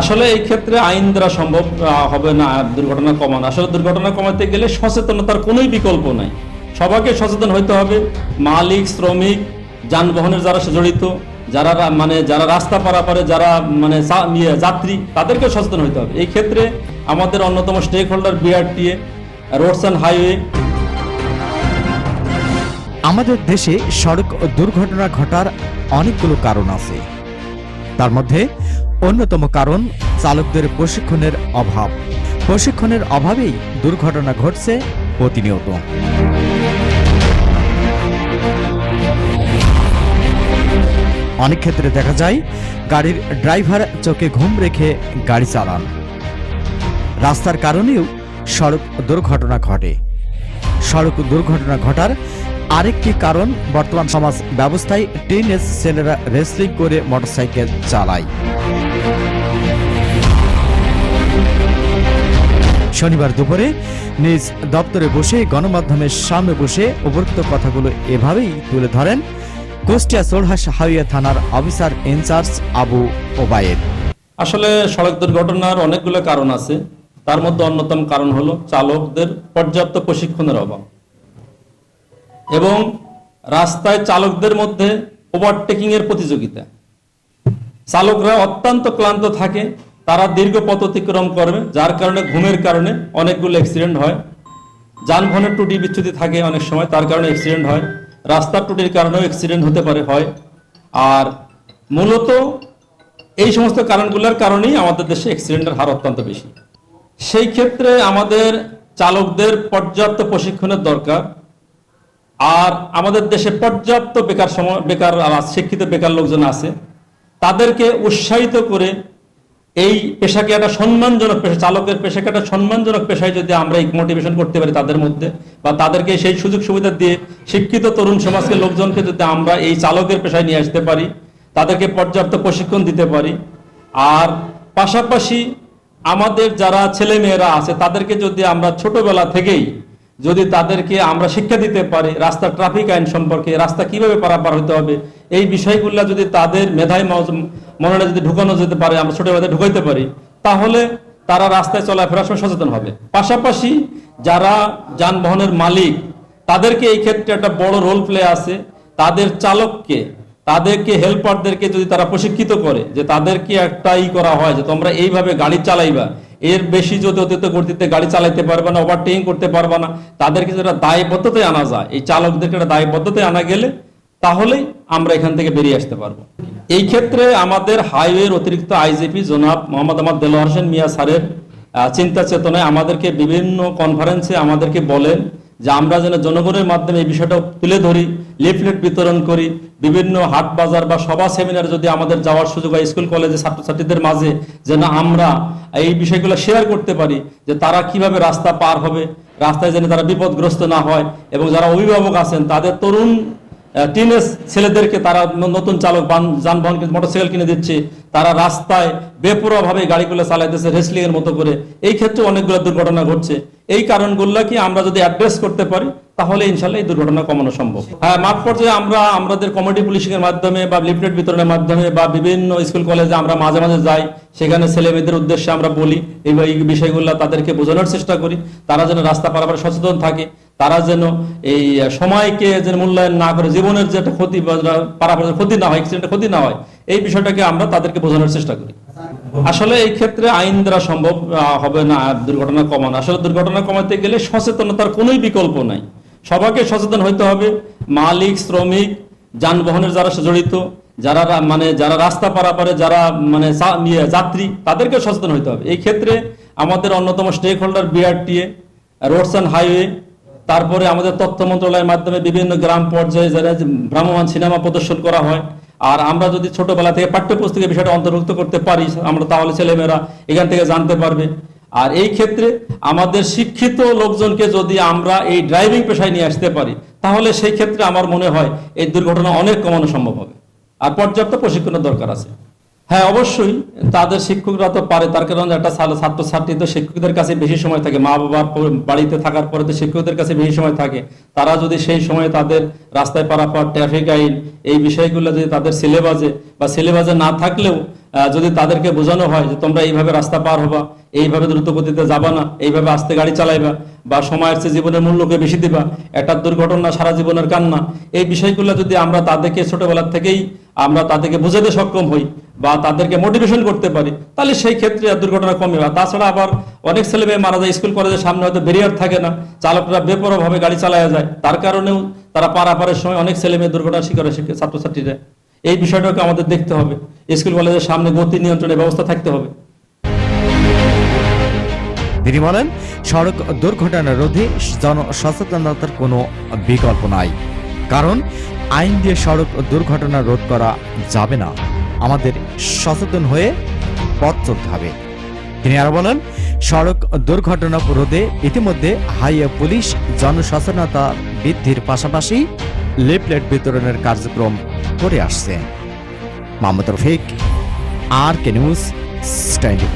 আসলে এই ক্ষেত্রে আইন দ্বারা সম্ভব হবে না দুর্ঘটনা কমানো। আসলে দুর্ঘটনা কমাতে গেলে সচেতনতার কোনোই বিকল্প নাই। সবাইকে সচেতন হইতে হবে। মালিক শ্রমিক যানবাহনের যারা জড়িত যারা মানে যারা রাস্তা পারাপারে যারা মানে ইয়ে, যাত্রী তাদেরকে সচেতন হইতে হবে। এই ক্ষেত্রে আমাদের অন্যতম stakeholder BRTA roads and highway আমাদের দেশে সড়ক দুর্ঘটনা ঘটার অনেকগুলো কারণ আছে। তার মধ্যে অন্যতম কারণ চালকদের প্রশিক্ষণের অভাব। প্রশিক্ষণের অভাবেই দুর্ঘটনা ঘটছে প্রতিনিয়ত। অনেক ক্ষেত্রে দেখা যায়, গাড়ির ড্রাইভার চোখে ঘুম রেখে গাড়ি চালান। রাস্তার কারণেও সড়ক দুর্ঘটনা ঘটে। সড়ক দুর্ঘটনা ঘটার আরেকটি কারণ বর্তমান সমাজ ব্যবস্থায় টিনেজ ছেলেরা রেসলিং করে মোটরসাইকেল চালায়। শনিবার দুপুরে নিজ দপ্তরে বসে গণমাধ্যমের সামনে বসে উপরোক্ত কথাগুলো এভাবেই তুলে ধরেন কুষ্টিয়া সোলহাস হাইওয়ে থানার officer in charge Abu Obayed. আসলে সড়ক দুর্ঘটনার অনেকগুলো কারণ আছে। তার মধ্যে অন্যতম কারণ হলো চালকদের পর্যাপ্ত প্রশিক্ষণের অভাব। এবং রাস্তায় চালকদের মধ্যে ওভারটেকিং এর প্রতিযোগিতা। চালকরা অত্যন্ত ক্লান্ত থাকে তারা দীর্ঘ পথ অতিক্রম করবে, যার কারণে ঘুমের কারণে অনেকগুলো অ্যাক্সিডেন্ট হয়। যানবাহনের টুটি বিচ্ছুতি থাকে অনেক সময়, তার কারণে অ্যাক্সিডেন্ট হয়। রাস্তার টুটির কারণেও অ্যাক্সিডেন্ট হতে পারে, হয়। আর মূলত এই সমস্ত কারণগুলোর কারণেই আমাদের দেশে অ্যাক্সিডেন্টের হার অত্যন্ত বেশি। সেই ক্ষেত্রে আমাদের চালকদের পর্যাপ্ত প্রশিক্ষণের দরকার। আর আমাদের দেশে পর্যাপ্ত বেকার সম বেকার শিক্ষিত বেকার লোকজন আছে। তাদেরকে উৎসাহিত করে এই পেশাকে একটা সম্মানজনক পেশা? চালকের পেশাকে একটা সম্মানজনক পেশায় যদি আমরা মোটিভেশন করতে পারি তাদের মধ্যে, বা তাদেরকে সেই সুযোগ সুবিধা দিয়ে শিক্ষিত তরুণ সমাজকে, লোকজনকে যদি আমরা এই চালকের পেশায় নিয়ে আসতে পারি, তাদেরকে পর্যাপ্ত প্রশিক্ষণ দিতে পারি, আর পাশাপাশি আমাদের যারা ছেলে মেয়েরা আছে, তাদেরকে যদি আমরা ছোটবেলা থেকেই যদি তাদেরকে আমরা শিক্ষা দিতে পারি রাস্তার ট্রাফিক আইন সম্পর্কে, রাস্তা কীভাবে পারাপার হতে হবে, এই বিষয়গুলো যদি তাদের মেধায় মননে যদি ঢুকানো যেতে পারে, আমরা ছোটবেলায় ঢুকাইতে পারি, তাহলে তারা রাস্তায় চলাফেরার সময় সচেতন হবে। পাশাপাশি যারা যানবাহনের মালিক, তাদেরকে এই ক্ষেত্রে একটা বড় রোল প্লে আছে। তাদের চালককে, তাদেরকে হেল্পারদেরকে যদি তারা প্রশিক্ষিত করে, যে তাদেরকে একটা ই করা হয় যে তোমরা এইভাবে গাড়ি চালাইবা, এর বেশি যদি অতীত গতিতে গাড়ি চালাইতে পারবে না ওভারটেকিং করতে পারবে না, তাদেরকে যেটা দায়বদ্ধতায় আনা যায়, এই চালকদেরকে একটা দায়বদ্ধতায় আনা গেলে তাহলেই আমরা এখান থেকে বেরিয়ে আসতে পারব। এই ক্ষেত্রে আমাদের হাইওয়ের অতিরিক্ত আইজিপি জনাব মোহাম্মদ আহমদ দেলোয়ার হোসেন মিয়া স্যারের আহ, চিন্তা চেতনায় আমাদেরকে বিভিন্ন কনফারেন্সে আমাদেরকে বলেন যে আমরা যেন জনগণের মাধ্যমে এই বিষয়টা তুলে ধরি লিফলেট বিতরণ করি বিভিন্ন হাট বাজার বা সভা সেমিনার যদি আমাদের যাওয়ার সুযোগ হয় স্কুল কলেজে ছাত্রছাত্রীদের মাঝে যেন আমরা এই বিষয়গুলো শেয়ার করতে পারি যে তারা কীভাবে রাস্তা পার হবে রাস্তায় যেন তারা বিপদগ্রস্ত না হয় এবং যারা অভিভাবক আছেন তাদের তরুণ টিনেজ ছেলেদেরকে তারা নতুন চালক যানবাহন মোটরসাইকেল কিনে দিচ্ছে। তারা রাস্তায় বেপরোয়া ভাবে গাড়িগুলো চালাইতেছে রেসলিং এর মতো করে। এই ক্ষেত্রে অনেকগুলো দুর্ঘটনা ঘটছে। এই কারণগুলো কি আমরা যদি অ্যাড্রেস করতে পারি, তাহলে ইনশাল্লাহ এই দুর্ঘটনা কমানো সম্ভব। হ্যাঁ মাঠ পর্যায়ে আমরা, আমাদের কমিটি পুলিশিং এর মাধ্যমে বা লিফলেট বিতরণের মাধ্যমে বা বিভিন্ন স্কুল কলেজে আমরা মাঝে মাঝে যাই। সেখানে ছেলে মেয়েদের উদ্দেশ্যে আমরা বলি, এই বিষয়গুলো তাদেরকে বোঝানোর চেষ্টা করি। তারা যেন রাস্তা পারাপার সচেতন থাকে। তারা যেন এই সময়কে যেন মূল্যায়ন না করে জীবনের যে একটা ক্ষতি পারাপারের ক্ষতি না হয় অ্যাক্সিডেন্টের ক্ষতি না হয় এই বিষয়টাকে আমরা তাদেরকে বোঝানোর চেষ্টা করি। আসলে এই ক্ষেত্রে আইন দ্বারা সম্ভব হবে না দুর্ঘটনা কমানো। আসলে দুর্ঘটনা কমাতে গেলে সচেতনতার কোনোই বিকল্প নাই। সবাইকে সচেতন হইতে হবে। মালিক শ্রমিক যানবাহনের যারা জড়িত যারা মানে যারা রাস্তা পারাপারে যারা মানে ইয়ে, যাত্রী তাদেরকে সচেতন হইতে হবে। এই ক্ষেত্রে আমাদের অন্যতম stakeholder BRTA roads and highway তারপরে আমাদের তথ্য মন্ত্রণালয়ের মাধ্যমে বিভিন্ন গ্রাম পর্যায়ে যারা যে ভ্রাম্যমাণ সিনেমা প্রদর্শন করা হয়, আর আমরা যদি ছোটবেলা থেকে পাঠ্যপুস্তকে বিষয়টা অন্তর্ভুক্ত করতে পারি, আমরা তাহলে ছেলেমেয়েরা এখান থেকে জানতে পারবে। আর এই ক্ষেত্রে আমাদের শিক্ষিত লোকজনকে যদি আমরা এই ড্রাইভিং পেশায় নিয়ে আসতে পারি, তাহলে সেই ক্ষেত্রে আমার মনে হয় এই দুর্ঘটনা অনেক কমানো সম্ভব হবে। আর পর্যাপ্ত প্রশিক্ষণের দরকার আছে। হ্যাঁ অবশ্যই। তাদের শিক্ষকরা তো পারে, তার কারণ একটা ছাত্র- ছাত্রছাত্রী তো শিক্ষকদের কাছে বেশি সময় থাকে। মা বাবার প- বাড়িতে থাকার পরে তো শিক্ষকদের কাছে বেশি সময় থাকে। তারা যদি সেই সময় তাদের রাস্তায় পারাপার ট্রাফিক আইন এই বিষয়গুলো যদি তাদের সিলেবাসে বা সিলেবাসে না থাকলেও যদি তাদেরকে বোঝানো হয় যে তোমরা এইভাবে রাস্তা পার হবা, এইভাবে দ্রুত গতিতে যাবা না, এইভাবে আস্তে গাড়ি চালাইবা বা সময়ের চেয়ে জীবনের মূল্যকে বেশি দিবা, একটা দুর্ঘটনা সারা জীবনের কান্না, এই বিষয়গুলো যদি আমরা তাদেরকে ছোটবেলার থেকেই আমরা তাদেরকে বোঝাতে সক্ষম হই বা তাদেরকে মোটিভেশন করতে পারি, তাহলে সেই ক্ষেত্রে দুর্ঘটনা কমে আর তাছাড়া আবার অনেক ছেলে মেয়ে মারা যায়, স্কুল কলেজের সামনে হয়তো ব্যারিয়ার থাকে না, চালকরা বেপরোয়াভাবে গাড়ি চালায় যায়। তার কারণেও তারা পারাপারের সময় অনেক ছেলে মেয়ে দুর্ঘটনার শিকার শিক্ষা- ছাত্রছাত্রীরা। এই বিষয়টাকে আমাদের দেখতে হবে। স্কুল কলেজের সামনে গতি নিয়ন্ত্রণের ব্যবস্থা থাকতে হবে। তিনি বলেন, সড়ক দুর্ঘটনা রোধে জনসচেতনতার কোনো বিকল্প নাই। কারণ, আইন দিয়ে সড়ক দুর্ঘটনা রোধ করা যাবে না। আমাদের সচেতন হয়ে পথ চলতে হবে। তিনি আরও বলেন, সড়ক দুর্ঘটনা রোধে ইতিমধ্যে হাইওয়ে পুলিশ জনসচেতনতা বৃদ্ধির পাশাপাশি লিফলেট বিতরণের কার্যক্রম করে আসছে। Mohammad Rafiq, R K news twenty